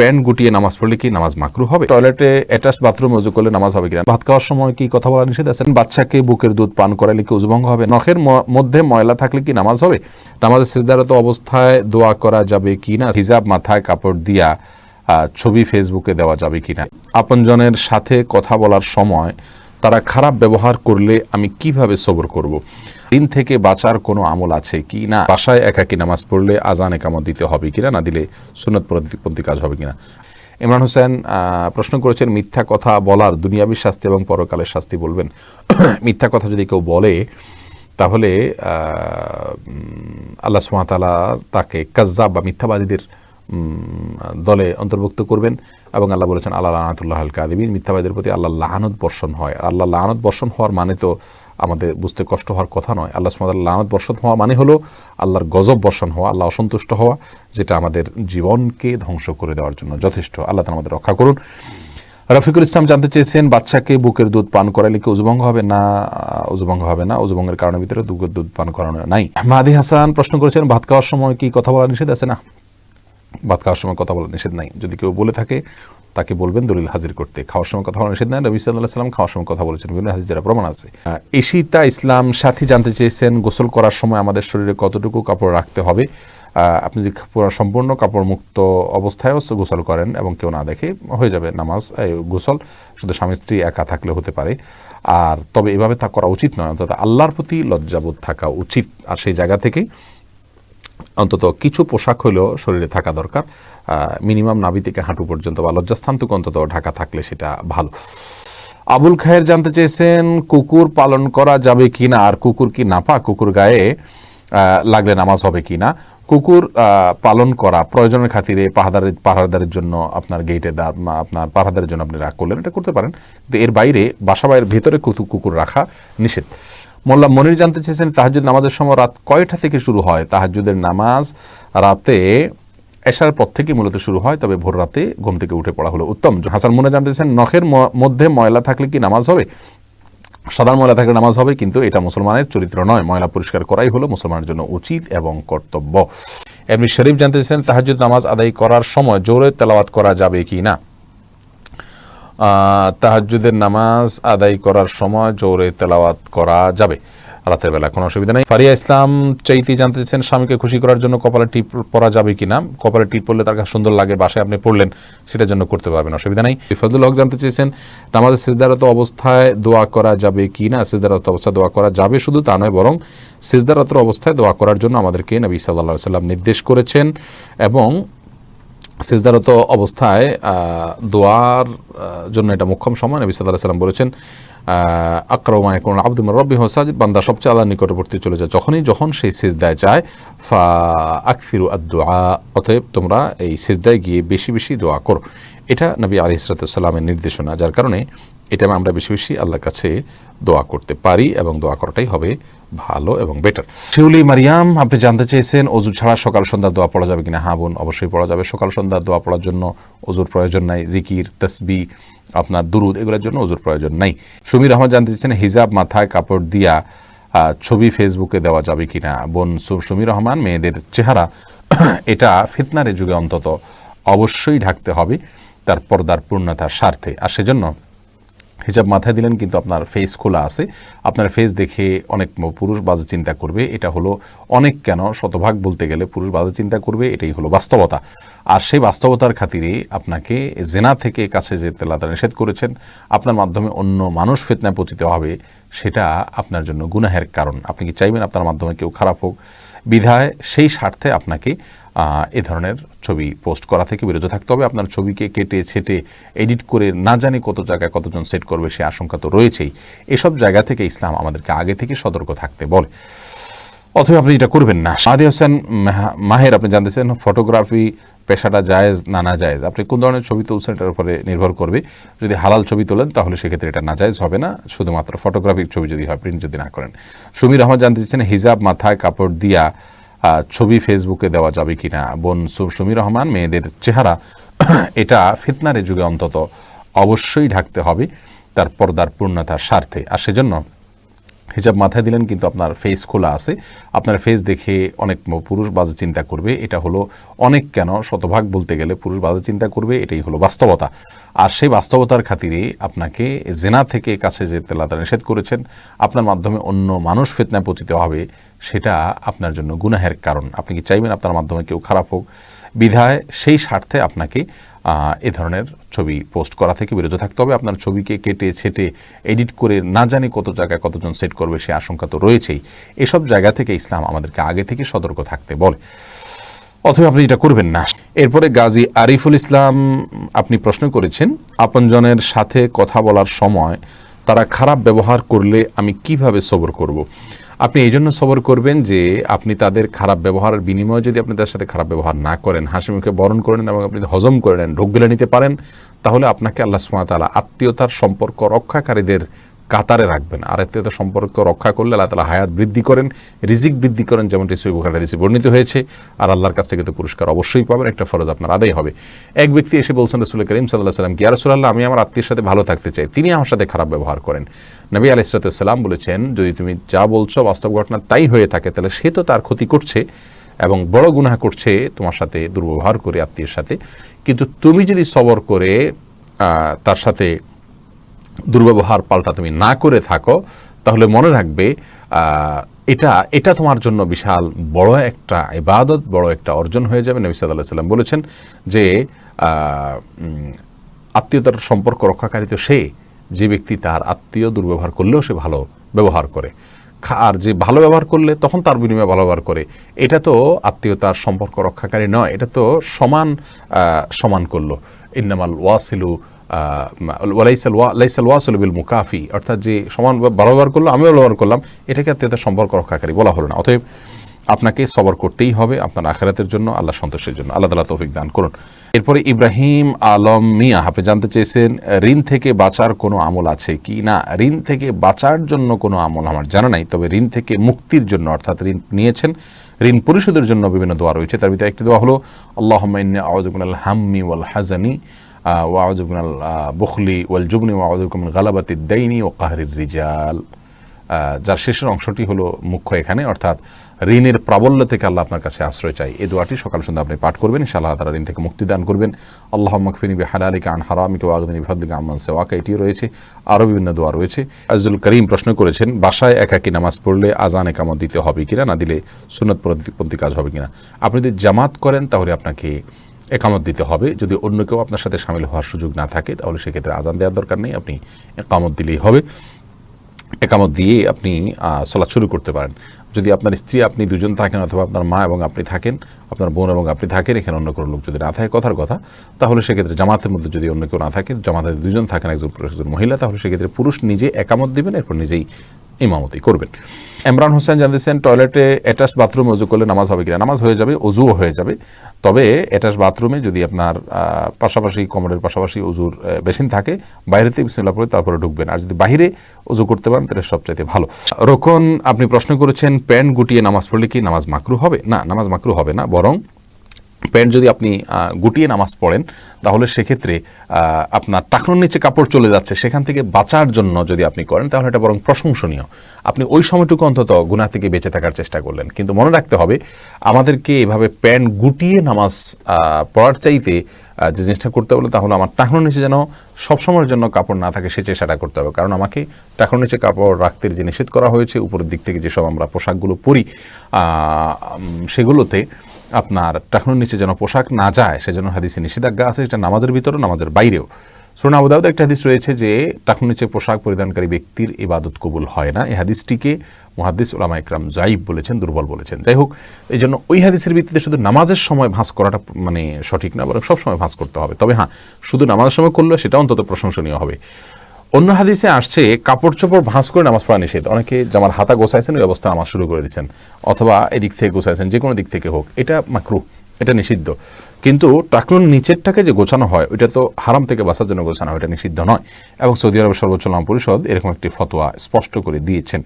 Pant গুটিয়ে নামাজ পড়লে কি নামাজ মাকরু হবে? টয়লেটে অ্যাটাচ বাথরুম উজু করলে নামাজ হবে কিনা? ভাত খাওয়ার সময় কি কথা বলা নিষেধ আছে? বাচ্চাকে বুকের দুধ পান করালে কি উজুভঙ্গ হবে? নখের মধ্যে ময়লা থাকলে কি নামাজ হবে? নামাজের সিজদারত অবস্থায় দোয়া করা যাবে কি না হিজাব, মাথায় কাপড় দিয়া ছবি ফেসবুকে দেওয়া যাবে কিনা? আপনজনের সাথে কথা বলার সময় তারা খারাপ ব্যবহার করলে আমি কীভাবে সবর করব। দিন থেকে বাঁচার কোনো আমল আছে কি না? বাসায় একাকি নামাজ পড়লে আজান একামত দিতে হবে কিনা না? দিলে সুনত প্রতিপন্থী কাজ হবে কিনা ইমরান হোসেন প্রশ্ন করেছেন, মিথ্যা কথা বলার দুনিয়াবী শাস্তি এবং পরকালের শাস্তি বলবেন। মিথ্যা কথা যদি কেউ বলে, তাহলে আল্লাহ সুমাতালা তাকে কাজ্জাব বা মিথ্যাবাদীদের দলে অন্তর্ভুক্ত করবেন এবং আল্লাহ বলেছেন, আল্লাহ লাহানুল্লাহ আল কাদিবিন মিথ্যাবাদীদের প্রতি আল্লাহ লাহানত বর্ষণ হয়। আল্লাহ লাহানত বর্ষণ হওয়ার মানে তো আমাদের বুঝতে কষ্ট হওয়ার কথা নয়। আল্লাহ সুমাত লাহানত বর্ষণ হওয়া মানে হলো আল্লাহর গজব বর্ষণ হওয়া, আল্লাহ অসন্তুষ্ট হওয়া, যেটা আমাদের জীবনকে ধ্বংস করে দেওয়ার জন্য যথেষ্ট। আল্লাহ তালা আমাদের রক্ষা করুন। রফিকুল ইসলাম জানতে চেয়েছেন, বাচ্চাকে বুকের দুধ পান করালে কি উজুভঙ্গ হবে? না, উজুভঙ্গ হবে না। উজুভঙ্গের কারণের ভিতরে বুকের দুধ পান করানো নাই। মাহাদি হাসান প্রশ্ন করেছেন, ভাত খাওয়ার সময় কি কথা বলা নিষেধ আছে না? ভাত খাওয়ার সময় কথা বলা নিষেধ নাই। যদি কেউ বলে থাকে তাকে বলবেন দলিল হাজির করতে। খাওয়ার সময় কথা বলা নিষেধ নাই। নবী সাল্লাহ সাল্লাম খাওয়ার সময় কথা বলেছেন। বিভিন্ন হাজির যারা প্রমাণ আছে। ঈশিতা ইসলাম সাথী জানতে চেয়েছেন, গোসল করার সময় আমাদের শরীরে কতটুকু কাপড় রাখতে হবে? আপনি যদি সম্পূর্ণ কাপড় মুক্ত অবস্থায়ও গোসল করেন এবং কেউ না দেখে হয়ে যাবে নামাজ গোসল। শুধু স্বামী স্ত্রী একা থাকলে হতে পারে। আর তবে এভাবে তা করা উচিত নয়। অন্তত আল্লাহর প্রতি লজ্জাবোধ থাকা উচিত। আর সেই জায়গা থেকেই অন্তত কিছু পোশাক হলেও শরীরে থাকা দরকার। মিনিমাম নাভি থেকে হাঁটু পর্যন্ত বা লজ্জাস্থানটুকু অন্তত ঢাকা থাকলে সেটা ভালো। আবুল খায়ের জানতে চেয়েছেন, কুকুর পালন করা যাবে কি না আর কুকুর কি নাপা কুকুর গায়ে লাগলে নামাজ হবে কি না কুকুর পালন করা প্রয়োজনের খাতিরে পাহাদারের পাহারাদারের জন্য আপনার গেটে আপনার পাহারাদারের জন্য আপনি রাগ করলেন, এটা করতে পারেন। কিন্তু এর বাইরে বাসা বাইরের ভেতরে কুতু- কুকুর রাখা নিষেধ। মোল্লা মনির জানতে চেয়েছেন তাহাজুদ নামাজের সময় রাত কয়টা থেকে শুরু হয়? তাহাজুদের নামাজ রাতে এশার পর থেকে মূলত শুরু হয় তবে ভোর রাতে ঘুম থেকে উঠে পড়া হলো উত্তম। হাসান মনে জানতে চেয়েছেন নখের মধ্যে ময়লা থাকলে কি নামাজ হবে? সাধারণ ময়লা থাকলে নামাজ হবে কিন্তু এটা মুসলমানের চরিত্র নয়। ময়লা পরিষ্কার করাই হলো মুসলমানের জন্য উচিত এবং কর্তব্য। এমনি শরীফ জানতে চেয়েছেন তাহাজুদ নামাজ আদায় করার সময় জোরে তেলাওয়াত করা যাবে কি না? আহ, তাহাজ্জুদের নামাজ আদায় করার সময় জোরে তেলাওয়াত করা যাবে। রাতের বেলা, কোনো অসুবিধা নেই। ফারিয়া ইসলাম চাইতে জানতে চাইছেন, স্বামীকে খুশি করার জন্য কপালে টিপ পরা যাবে কিনা? কপালে টিপ পরলে তার কাছে সুন্দর লাগে, বাসায় আপনি পড়লেন, সেটার জন্য করতে পারবেন, অসুবিধা নেই। ফজলুল হক জানতে চেয়েছেন নামাজের সিজদারত অবস্থায় দোয়া করা যাবে কি না সিজদারত অবস্থায় দোয়া করা যাবে শুধু তা নয়, বরং সিজদারত অবস্থায় দোয়া করার জন্য আমাদেরকে নবী সাল্লাহ সাল্লাম নির্দেশ করেছেন এবং সিজদারত অবস্থায় দোয়ার জন্য এটা মুখ্যম সময়। নবী সাল্লাহ সাল্লাম বলেছেন আকরমা কোন আব্দুল রব্বি হোসাজিদ বান্দা সবচেয়ে আল্লাহ নিকটবর্তী চলে যায়। যখনই, যখন সেই সেজদায় যায়, ফা আকফিরু আদোয়া অতএব তোমরা এই সেজদায় গিয়ে বেশি বেশি দোয়া করো। এটা নবী আলি ইসরাতামের নির্দেশনা, যার কারণে এটা আমরা বেশি বেশি আল্লাহর কাছে দোয়া করতে পারি এবং দোয়া করাটাই হবে ভালো এবং বেটার শিউলি মারিয়াম, আপনি জানতে চেয়েছেন অজু ছাড়া সকাল সন্ধ্যা দোয়া পড়া যাবে কিনা? হ্যাঁ বোন, অবশ্যই পড়া যাবে। সকাল সন্ধ্যা দোয়া পড়ার জন্য অজুর প্রয়োজন নাই। জিকির, তসবি, আপনার দুরুদ এগুলোর জন্য অজুর প্রয়োজন নাই। সুমির রহমান জানতে চেয়েছেন হিজাব মাথায় কাপড় দিয়া ছবি ফেসবুকে দেওয়া যাবে কিনা? বোন সুমির রহমান, মেয়েদের চেহারা, এটা ফিতনার যুগে অন্তত অবশ্যই ঢাকতে হবে তার পর্দার পূর্ণতার স্বার্থে। আর সেজন্য হিজাব মাথায় দিলেন, কিন্তু আপনার ফেস খোলা আছে। আপনার ফেস দেখে অনেক পুরুষ বাজে চিন্তা করবে। এটা হলো অনেক কেন, শতভাগ বলতে গেলে পুরুষ বাজে চিন্তা করবে, এটাই হলো বাস্তবতা। আর সেই বাস্তবতার খাতিরে আপনাকে জেনা থেকে কাছে যেতে লাদা নিষেধ করেছেন। আপনার মাধ্যমে অন্য মানুষ ফেতনায় পতিত হবে, সেটা আপনার জন্য গুনাহের কারণ। আপনি কি চাইবেন আপনার মাধ্যমে কেউ খারাপ হোক? বিধায় সেই স্বার্থে আপনাকে এ ধরনের ছবি পোস্ট করা থেকে বিরত থাকতে হবে। আপনার ছবিকে কেটে, ছেটে, এডিট করে না জানি কত জায়গায় কতজন সেট করবে সে আশঙ্কা তো রয়েছেই। এসব জায়গা থেকে ইসলাম আমাদেরকে আগে থেকে সতর্ক থাকতে বলে। অথবা আপনি এটা করবেন না। সাদি হোসেন মাহের, আপনি জানতেছেন, ফটোগ্রাফি পেশাটা জায়েজ না না জায়েজ? আপনি কোন ধরনের ছবি তুলছেন এটার উপরে নির্ভর করবে। যদি হালাল ছবি তোলেন, তাহলে সেক্ষেত্রে এটা নাজায়েজ হবে না। শুধুমাত্র ফটোগ্রাফিক ছবি যদি হয়, প্রিন্ট যদি না করেন। সুমির রহমান জানতে চাচ্ছেন হিজাব, মাথায় কাপড় দিয়া ছবি ফেসবুকে দেওয়া যাবে কি না বোন সুমির রহমান, মেয়েদের চেহারা, এটা ফিতনারে যুগে অন্তত অবশ্যই ঢাকতে হবে। তার পর্দার পূর্ণতার স্বার্থে। আর সেজন্য হিজাব মাথায় দিলেন, কিন্তু আপনার ফেস খোলা আছে। আপনার ফেস দেখে অনেক পুরুষ বাজে চিন্তা করবে, এটা হলো অনেক কেন, শতভাগ বলতে গেলে পুরুষ বাজে চিন্তা করবে, এটাই হলো বাস্তবতা। আর সেই বাস্তবতার খাতিরে আপনাকে জেনা থেকে কাছে যেতে আল্লাহ নিষেধ করেছেন। আপনার মাধ্যমে অন্য মানুষ ফেতনায় পতিত হবে, সেটা আপনার জন্য গুনাহের কারণ। আপনি কি চাইবেন আপনার মাধ্যমে কেউ খারাপ হোক? বিধায় সেই স্বার্থে আপনাকে এ ধরনের ছবি পোস্ট করা থেকে বিরত থাকতে হবে। আপনার ছবিকে কেটে, ছেটে, এডিট করে না জানি কত জায়গায় কতজন সেট করবে সে আশঙ্কা তো রয়েছেই। এসব জায়গা থেকে ইসলাম আমাদেরকে আগে থেকে সতর্ক থাকতে বলে। অথবা আপনি এটা করবেন না। এরপরে গাজী আরিফুল ইসলাম, আপনি প্রশ্ন করেছেন, আপনজনের সাথে কথা বলার সময় তারা খারাপ ব্যবহার করলে আমি কীভাবে সবর করব। আপনি এই জন্য সবর করবেন যে আপনি তাদের খারাপ ব্যবহারের বিনিময়ে যদি আপনি তার সাথে খারাপ ব্যবহার না করেন, হাসি মুখে বরণ করে নেন এবং আপনি হজম করে নেন গিলে নিতে পারেন, তাহলে আপনাকে আল্লাহ সুমাতালা আত্মীয়তার সম্পর্ক রক্ষাকারীদের কাতারে রাখবেন। আর আত্মীয়তার সম্পর্ক রক্ষা করলে আল্লাহ তালা হায়াত বৃদ্ধি করেন, রিজিক বৃদ্ধি করেন, যেমনটি সৈবুখার হাদিসে বর্ণিত হয়েছে। আর আল্লাহর কাছ থেকে তো পুরস্কার অবশ্যই পাবেন, একটা ফরজ আপনার আদায় হবে। এক ব্যক্তি এসে বলছেন রসুল করিম সাল্লাহ সাল্লাম কি? রসুল্লাহ আমি আমার আত্মীয়ের সাথে ভালো থাকতে চাই। তিনি আমার সাথে খারাপ ব্যবহার করেন। নবী আলাইসালাম বলেছেন, যদি তুমি যা বলছো বাস্তব ঘটনা তাই হয়ে থাকে, তাহলে সে তো তার ক্ষতি করছে এবং বড় গুনাহ করছে তোমার সাথে দুর্ব্যবহার করে আত্মীয়ের সাথে। কিন্তু তুমি যদি সবর করে তার সাথে দুর্ব্যবহার পাল্টা তুমি না করে থাকো, তাহলে মনে রাখবে এটা এটা তোমার জন্য বিশাল বড় একটা ইবাদত, বড় একটা অর্জন হয়ে যাবে। নবী সাল্লাহ সাল্লাম বলেছেন যে আত্মীয়তার সম্পর্ক রক্ষাকারী তো সে, যে ব্যক্তি তার আত্মীয় দুর্ব্যবহার করলেও সে ভালো ব্যবহার করে। আর যে ভালো ব্যবহার করলে তখন তার বিনিময়ে ভালো ব্যবহার করে। এটা তো আত্মীয়তার সম্পর্ক রক্ষাকারী নয়, এটা তো সমান সমান করল। ইন্নামাল ওয়াসিলু লাইসাল ওয়াসিলু বিল মুকাফি অর্থাৎ যে সমান ব্যবহার করল আমিও ব্যবহার করলাম, এটাকে আত্মীয়তার সম্পর্ক রক্ষাকারী বলা হলো না। অতএব আপনাকে সবর করতেই হবে আপনার আখেরাতের জন্য আল্লাহ সন্তোষের জন্য। আল্লাহ তালা তৌফিক দান করুন। এরপরে ইব্রাহিম আলম মিয়া, আপনি জানতে চেয়েছেন, ঋণ থেকে বাঁচার কোনো আমল আছে কি না? ঋণ থেকে বাঁচার জন্য কোনো আমল আমার জানা নাই, তবে ঋণ থেকে মুক্তির জন্য, অর্থাৎ ঋণ নিয়েছেন, ঋণ পরিশোধের জন্য বিভিন্ন দোয়া রয়েছে। তার ভিতরে একটি দোয়া হলো আল্লাহ আউজুবুল হাম্মি ওয়াল হাজানি ওয়াউজুবুল বখলি ওয়াল জুবনি ওয়াউজুবুল গালাবাতি দাইনি ও কাহরির রিজাল। যার শেষের অংশটি হলো মুখ্য এখানে, অর্থাৎ ঋণের প্রাবল্য থেকে আল্লাহ আপনার কাছে আশ্রয় চাই। এ দোয়াটি সকাল সন্ধ্যা আপনি পাঠ করবেন, ইনশাআল্লাহ তারা ঋণ থেকে মুক্তি দান করবেন। আল্লাহ মকফিনী হালালিকা আন হারামিকে ওয়াগদিনী বিহদ্দিকা আমান সেওয়াকা। এটিও রয়েছে, আরও বিভিন্ন দোয়া রয়েছে। আজুল করিম প্রশ্ন করেছেন, বাসায় একাকি নামাজ পড়লে আজান একামত দিতে হবে কিনা? না দিলে সুনত প্রতিপন্থী কাজ হবে কিনা? আপনি যদি জামাত করেন তাহলে আপনাকে একামত দিতে হবে। যদি অন্য কেউ আপনার সাথে সামিল হওয়ার সুযোগ না থাকে, তাহলে সেক্ষেত্রে আজান দেওয়ার দরকার নেই। আপনি একামত দিলেই হবে। একামত দিয়ে আপনি সলাৎ শুরু করতে পারেন। যদি আপনার স্ত্রী, আপনি দুজন থাকেন অথবা আপনার মা এবং আপনি থাকেন, আপনার বোন এবং আপনি থাকেন, এখানে অন্য কোনো লোক যদি না থাকে, কথার কথা, তাহলে সেক্ষেত্রে জামাতের মধ্যে যদি অন্য কেউ না থাকে, জামাতে দুজন থাকেন, একজন পুরুষ, একজন মহিলা, তাহলে সেক্ষেত্রে পুরুষ নিজে একামত দিবেন, এরপর নিজেই ইমামতি করবেন। ইমরান হোসেন জানতেছেন টয়লেটে অ্যাটাচ বাথরুমে অজু করলে নামাজ হবে কিনা? নামাজ হয়ে যাবে, অজুও হয়ে যাবে। তবে অ্যাটাচ বাথরুমে যদি আপনার পাশাপাশি কমরের পাশাপাশি অজুর বেসিন থাকে বাইরেতে বিসমিল্লাহ পড়ে তারপরে ঢুকবেন। আর যদি বাইরে অজু করতে পারেন, তাহলে সবচাইতে ভালো। রোকন, আপনি প্রশ্ন করেছেন, প্যান্ট গুটিয়ে নামাজ পড়লে কি নামাজ মাকরু হবে? না, নামাজ মাকরু হবে না, বরং প্যান্ট যদি আপনি গুটিয়ে নামাজ পড়েন, তাহলে সেক্ষেত্রে আপনার টাকনোর নিচে কাপড় চলে যাচ্ছে, সেখান থেকে বাঁচার জন্য যদি আপনি করেন, তাহলে এটা বরং প্রশংসনীয়। আপনি ওই সময়টুকু অন্তত গুণা থেকে বেঁচে থাকার চেষ্টা করলেন। কিন্তু মনে রাখতে হবে, আমাদেরকে এভাবে প্যান্ট গুটিয়ে নামাজ পড়ার চাইতে যে জিনিসটা করতে হলে তাহলে আমার টাকনোর নিচে যেন সবসময়ের জন্য কাপড় না থাকে, সে চেষ্টাটা করতে হবে। কারণ আমাকে টাকনোর নিচে কাপড় রাখতে যে নিষেধ করা হয়েছে, উপরের দিক থেকে যেসব আমরা পোশাকগুলো পরি সেগুলোতে আপনার টাকনোর নিচে যেন পোশাক না যায়, সেজন্য হাদিসে নিষেধাজ্ঞা আছে এটা নামাজের ভিতরে নামাজের বাইরেও। সুরনা আবুদাউদ একটা হাদিস রয়েছে যে টাকনোর নিচে পোশাক পরিধানকারী ব্যক্তির ইবাদত কবুল হয় না। এই হাদিসটিকে মহাদিস উলামা ইকরাম জাইব বলেছেন, দুর্বল বলেছেন। যাই হোক এই জন্য ওই হাদিসের ভিত্তিতে শুধু নামাজের সময় ভাঁজ করাটা মানে সঠিক না, বরং সবসময় ভাঁজ করতে হবে। তবে হ্যাঁ শুধু নামাজের সময় করলে সেটা অন্তত প্রশংসনীয় হবে। অন্য হাদিসে আসছে কাপড় চোপড় ভাঁজ করে নামাজ পড়া নিষেধ। অনেকে জামার হাতা গোছাইছেন, ওই অবস্থা নামাজ শুরু করে দিচ্ছেন অথবা এদিক থেকে গোসাইছেন যে কোনো দিক থেকে হোক, এটা মাকরু এটা নিষিদ্ধ। কিন্তু টাকনুর নিচেরটাকে যে গোছানো হয়, ওইটা তো হারাম থেকে বাঁচার জন্য গোছানো হয়, এটা নিষিদ্ধ নয়। এবং সৌদি আরবের সর্বোচ্চ নাম পরিষদ এরকম একটি ফতোয়া স্পষ্ট করে দিয়েছেন।